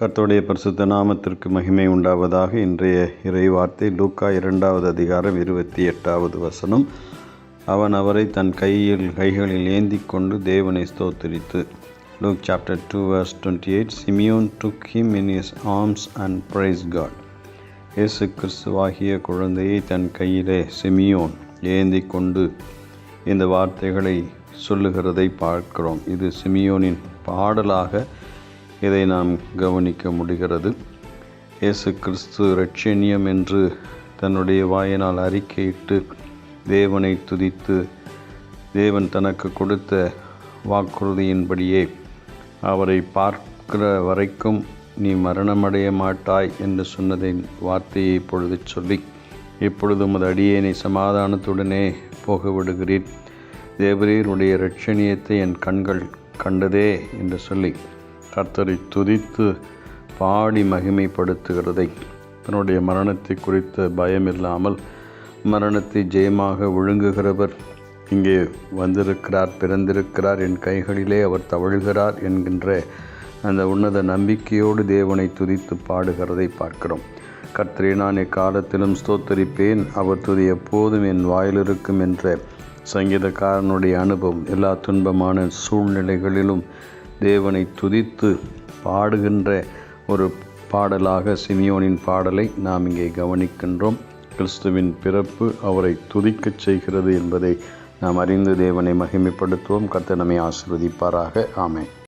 கர்த்தருடைய பரிசுத்த நாமத்திற்கு மகிமை உண்டாவதாக இன்றைய இறைவார்த்தை லூக்கா இரண்டாவது அதிகாரம் இருபத்தி எட்டாவது வசனம். அவன் அவரை தன் கையில் கைகளில் ஏந்தி கொண்டு தேவனை ஸ்தோத்திரித்து. Luke chapter two verse twenty eight Simeon took him in his arms and praise God இயேசு கிறிஸ்துவாகிய குழந்தையை தன் கையிலே சிமியோன் ஏந்தி கொண்டு இந்த வார்த்தைகளை சொல்லுகிறதை பார்க்கிறோம். இது சிமியோனின் பாடலாக இதை நாம் கவனிக்க முடிகிறது. இயேசு கிறிஸ்து ரட்சணியம் என்று தன்னுடைய வாயினால் அறிக்கையிட்டு தேவனை துதித்து தேவன் தனக்கு கொடுத்த வாக்குறுதியின்படியே அவரை பார்க்கிற வரைக்கும் நீ மரணமடைய மாட்டாய் என்று சொன்னதின் வார்த்தையை இப்பொழுது சொல்லி இப்பொழுது உமது அடியேனை சமாதானத்துடனே போக விடுகிறீர் தேவரீருடைய ரட்சணியத்தை என் கண்கள் கண்டதே என்று சொல்லி கர்த்தரை துதித்து பாடி மகிமைப்படுத்துகிறதை. தன்னுடைய மரணத்தை குறித்த பயம் இல்லாமல் மரணத்தை ஜெயமாக ஒழுங்குகிறவர். இங்கே வந்திருக்கிறார் பிறந்திருக்கிறார் என் கைகளிலே அவர் தவழ்கிறார் என்கின்ற அந்த உன்னத நம்பிக்கையோடு தேவனை துதித்து பாடுகிறதை பார்க்கிறோம். கர்த்தரை நான் எக்காலத்திலும் ஸ்தோத்தரிப்பேன். அவர் துதி எப்போதும் என் வாயிலிருக்கும் என்ற சங்கீதக்காரனுடைய அனுபவம் எல்லா துன்பமான சூழ்நிலைகளிலும் தேவனை துதித்து பாடுகின்ற ஒரு பாடலாக சிமியோனின் பாடலை நாம் இங்கே கவனிக்கின்றோம். கிறிஸ்துவின் பிறப்பு அவரை துதிக்கச் செய்கிறது என்பதை நாம் அறிந்து தேவனை மகிமைப்படுத்துவோம். கர்த்தனமை ஆசிர்வதிப்பாராக. ஆமை